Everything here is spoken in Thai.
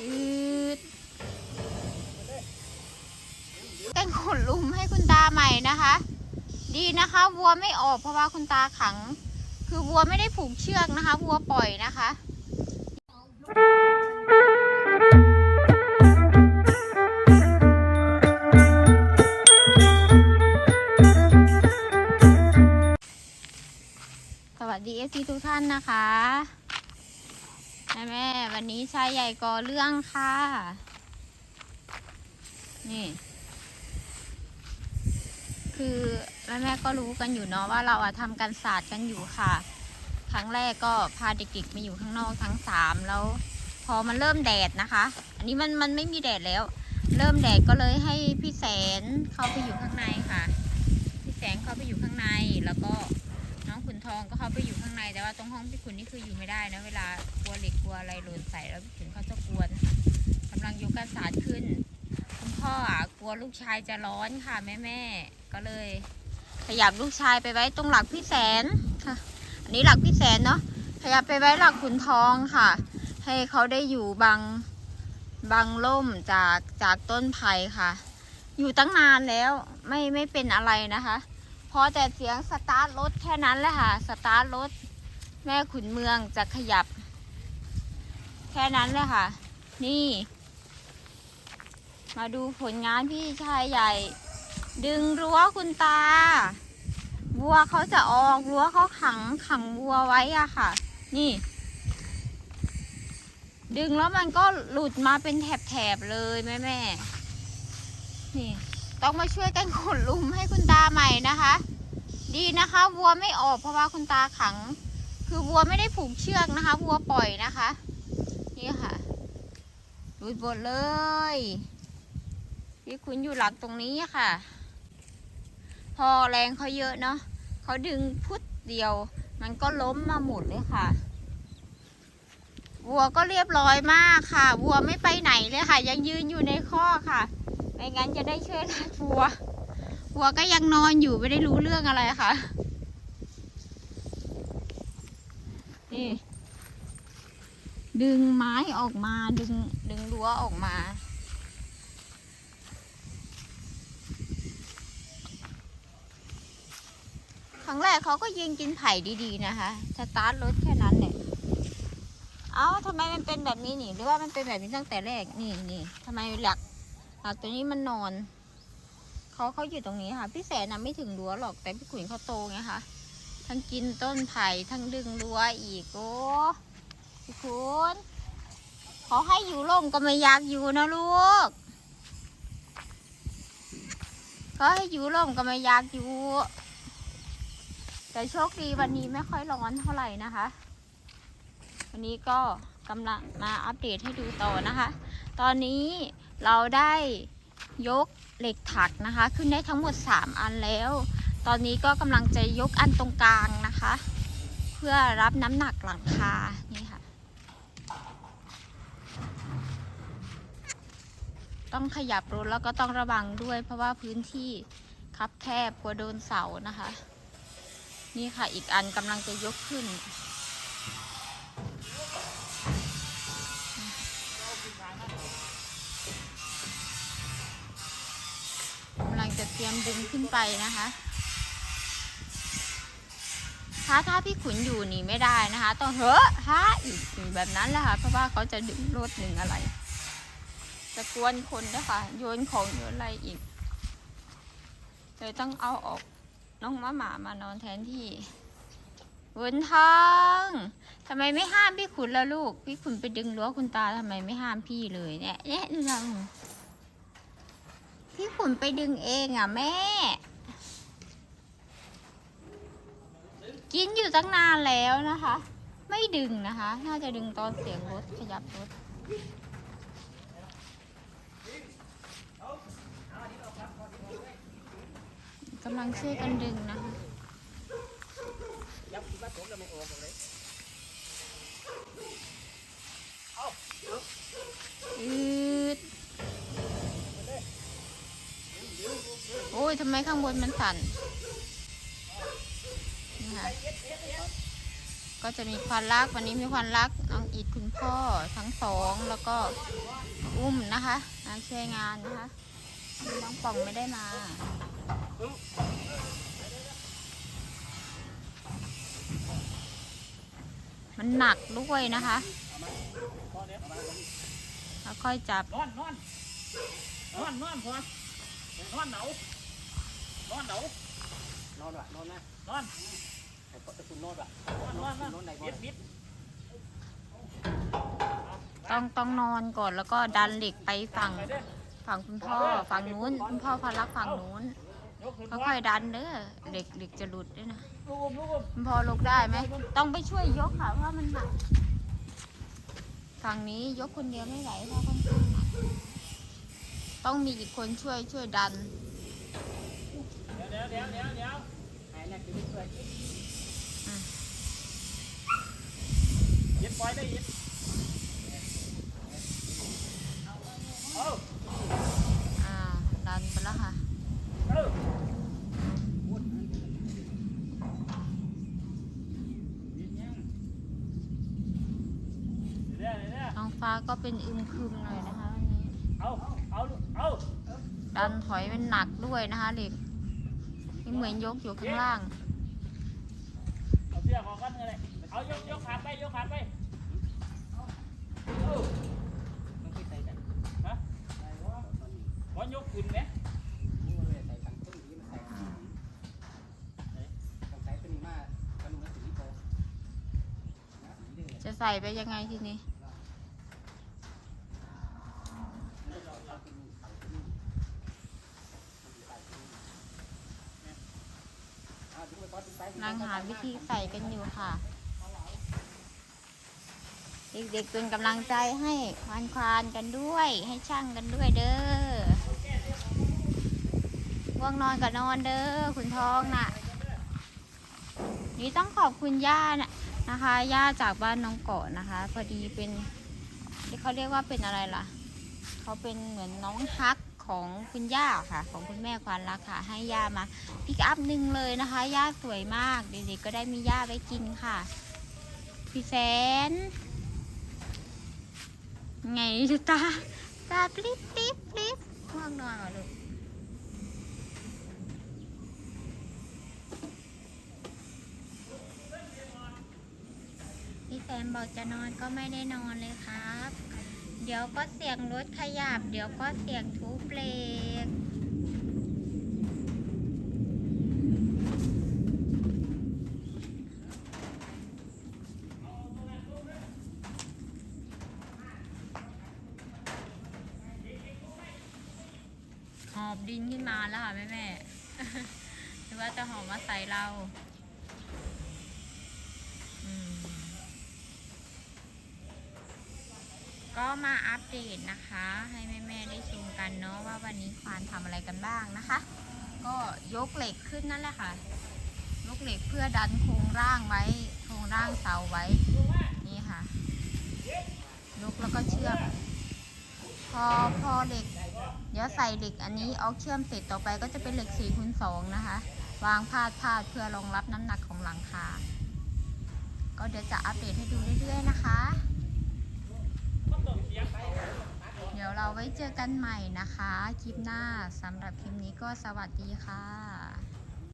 อืดเป็นขนลุมให้คุณตาใหม่นะคะ ดีนะคะวัวไม่ออกเพราะว่าคุณตาขัง คือวัวไม่ได้ผูกเชือกนะคะ วัวปล่อยนะคะสวัสดีเอฟซีทุกท่านนะคะ วันนี้ชายใหญ่ก่อเรื่องค่ะ นี่ คือแม่แม่ก็รู้กันอยู่เนาะว่าเราอะทำการศาสตร์กันอยู่ค่ะ ครั้งแรกก็พาเด็กๆมาอยู่ข้างนอกทั้งสามแล้ว พอมันเริ่มแดดนะคะ อันนี้มันมันไม่มีแดดแล้ว เริ่มแดดก็เลยให้พี่แสนเข้าไปอยู่ข้างในค่ะ พี่แสนเข้าไปอยู่ข้างในแล้วก็ ทองก็เข้าไปอยู่ข้างในแต่ว่าตรงห้องพี่ขุนนี่คืออยู่ไม่ได้นะเวลากลัวเหล็กกลัวอะไรหล่นใส่แล้วพี่ขุนเขาจะกวนกำลังยกกระสานขึ้น คุณพ่ออะกลัวลูกชายจะร้อนค่ะแม่แม่ก็เลย ขยับลูกชายไปไว้ตรงหลักพี่แสนค่ะ อันนี้หลักพี่แสนเนาะขยับไปไว้หลักขุนทองค่ะ ให้เขาได้อยู่บังบังล่มจากจากต้นไผ่ค่ะ อยู่ตั้งนานแล้วไม่ไม่เป็นอะไรนะคะ อแต่เสียงสตาร์ทรถแค่นั้นแหละค่ะ สตาร์ทรถแม่ขุนเมืองจะขยับ แค่นั้นเลยค่ะ นี่ มาดูผลงานพี่ชายใหญ่ ดึงรั้วคุณตา วัวเขาจะออกรั้วเขาขังขังวัวไว้อะค่ะ นี่ ดึงแล้วมันก็หลุดมาเป็นแถบๆเลยแม่แม่นี่ ต้องมาช่วยกันขนลุมให้คุณตาใหม่นะคะ ดีนะคะวัวไม่ออกเพราะว่าคุณตาขัง คือวัวไม่ได้ผูกเชือกนะคะ วัวปล่อยนะคะ นี่ค่ะหลุดหมดเลยพี่คุณอยู่หลักตรงนี้ค่ะ พอแรงเขาเยอะเนาะเขาดึงพุทเดียว มันก็ล้มมาหมดเลยค่ะ วัวก็เรียบร้อยมากค่ะ วัวไม่ไปไหนเลยค่ะ ยังยืนอยู่ในข้อค่ะ ไม่งั้นจะได้ช่วยรัดวัว วัวก็ยังนอนอยู่ไม่ได้รู้เรื่องอะไรค่ะ นี่ ดึงไม้ออกมาดึงดึงรั้วออกมาครั้งแรกเขาก็ยืนกินไผ่ดีๆนะคะ สตาร์ทรถแค่นั้นแหละเอ้าทำไมมันเป็นแบบนี้นี่ หรือว่ามันเป็นแบบนี้ตั้งแต่แรก นี่นี่ทำไมหลัก หลักตัวนี้มันนอนเขาเขาอยู่ตรงนี้ค่ะ พี่แสนนะไม่ถึงรั้วหรอกแต่พี่ขุนเขาโตไงคะทั้งกินต้นไผ่ทั้งดึงรั้วอีกโอ้พี่ขุนเขาให้อยู่ร่มก็ไม่อยากอยู่นะลูกเขาให้อยู่ร่มก็ไม่อยากอยู่ แต่โชคดีวันนี้ไม่ค่อยร้อนเท่าไหร่นะคะ วันนี้ก็กำลังมาอัปเดตให้ดูต่อนะคะ ตอนนี้ เราได้ยกเหล็กถักนะคะ ขึ้นได้ทั้งหมด 3 อันแล้ว ตอนนี้ก็กำลังจะยกอันตรงกลางนะคะ เพื่อรับน้ำหนักหลังคานี่ค่ะ ต้องขยับรถแล้วก็ต้องระวังด้วย เพราะว่าพื้นที่คับแคบกลัวโดนเสานะคะ นี่ค่ะอีกอันกำลังจะยกขึ้น เตรียมดึงขึ้นไปนะคะถ้าถ้าพี่ขุนอยู่นี่ไม่ได้นะคะ ต้องเฮ้อฮ่าอีกแบบนั้นแหละค่ะเพราะว่าเขาจะดึงรถหนึ่งอะไร จะกวนคนนะคะโยนของโยนอะไรอีกเลยต้องเอาออกน้องหมาหมามานอนแทนที่วุนทองทำไมไม่ห้ามพี่ขุนล่ะลูก พี่ขุนไปดึงรั้วคุณตาทำไมไม่ห้ามพี่เลยเนี่ยเนี่ยดูทำ พี่ขุนไปดึงเองอะแม่ กินอยู่ตั้งนานแล้วนะคะ ไม่ดึงนะคะ น่าจะดึงตอนเสียงรถขยับรถกำลังช่วยกันดึงนะคะอืด โอ้ย ทำไมข้างบนมันสั่นนี่ค่ะก็จะมีควันลักวันนี้มีควันลักน้องอิดคุณพ่อทั้งสองแล้วก็อุ้มนะคะมาช่วยงานนะคะน้องป่องไม่ได้มามันหนักด้วยนะคะแล้วค่อยจับนอนนอนนอนนอนพอนอนเหนา นอนเหนานอนว่ะนอนนะนอนไอ้ตะคุณนอนว่ะนอนนอนนอนนอนไหนบ่บิดบิดต้องต้องนอนก่อนแล้วก็ดันเหล็กไปฝั่งไปเด้อฝั่งคุณพ่อฝั่งนู้นคุณพ่อพารักฝั่งนู้นยกขึ้นค่อยๆดันเด้อเหล็กเหล็กจะหลุดด้วยนะลูกอมลูกอมคุณพ่อลกได้ไหมต้องไปช่วยยกค่ะเพราะมันหนักฝั่งนี้ยกคนเดียวไม่ไหวเพราะค่อนข้างหนักต้องมีอีกคนช่วยช่วยดัน เดี๋ยวเดี๋ยวเดี๋ยวเดี๋ยวไอ้นั่นคือไม่ช่วยยิดปล่อยได้ยิดเอาอ่าดันไปแล้วค่ะเอาบิดยังเดี๋ยวเดี๋ยวเดี๋ยวท้องฟ้าก็เป็นอึมครึมหน่อยนะคะวันนี้ เอา เอา เอา ดันถอยเป็นหนักด้วยนะคะเหล็ก นี่เหมือนยกอยู่ข้างล่าง เอาเสื้อของกันเลยเอายกยกขาไปยกขาไปเอามันคือใส่แต่ฮะใส่ว่าตอนยกขึ้นไหมนี่มันเลยใส่ตังต้นี้มันใส่ต้องใส่ตัวนี้มากกระนุ่มและสีโตนะสีเดือด จะใส่ไปยังไงทีนี้ มันจะเอาตัวนี้ใส่ตัวนี้ใส่ตัวนี้อ่าดูไปก่อนดูไป กำลังหาวิ ธีใส่กันอยู่ค่ะ เด็กๆเป็นกำลังใจให้ควานควานกันด้วย ให้ช่างกันด้วยเด้อว่วงนอนก็นอนเด้อคุณทองน่ะ นี่ต้องขอบคุณย่านะนะคะย่าจากบ้านน้องเกาะนะคะ พอดีเป็นที่เขาเรียกว่าเป็นอะไรล่ะ เขาเป็นเหมือนน้องฮัก ของคุณย่าค่ะ ของคุณแม่ควานรักค่ะ ให้ย่ามาพิกอัพหนึ่งเลยนะคะย่าสวยมากเด็กๆก็ได้มีย่าไว้กินค่ะพี่แสนไงดูตาตาปลิบปลิบปลิบง่วงนอนเหรอลูกพี่แซมบอกจะนอนก็ไม่ได้นอนเลยครับ เดี๋ยวก็เสียงรถขยับ เดี๋ยวก็เสียงทุบเบรกหอบดินขึ้นมาแล้วค่ะแม่แม่หรือว่าจะหอบมาใส่เราอืม ก็มาอัปเดตนะคะ ให้แม่ๆได้ชมกันเนาะว่าวันนี้ควานทำอะไรกันบ้างนะคะ ก็ยกเหล็กขึ้นนั่นแหละค่ะ ยกเหล็กเพื่อดันโครงร่างไว้โครงร่างเสาไว้นี่ค่ะ ยกแล้วก็เชื่อมพอพอเหล็ก เดี๋ยวใส่เหล็กอันนี้เอาเชื่อมเสร็จต่อไปก็จะเป็นเหล็ก4คูณ2นะคะ วางพาดพาดเพื่อรองรับน้ำหนักของหลังคาก็เดี๋ยวจะอัปเดตให้ดูเรื่อยๆนะคะ เดี๋ยวเราไว้เจอกันใหม่นะคะ คลิปหน้าสำหรับคลิปนี้ก็สวัสดีค่ะ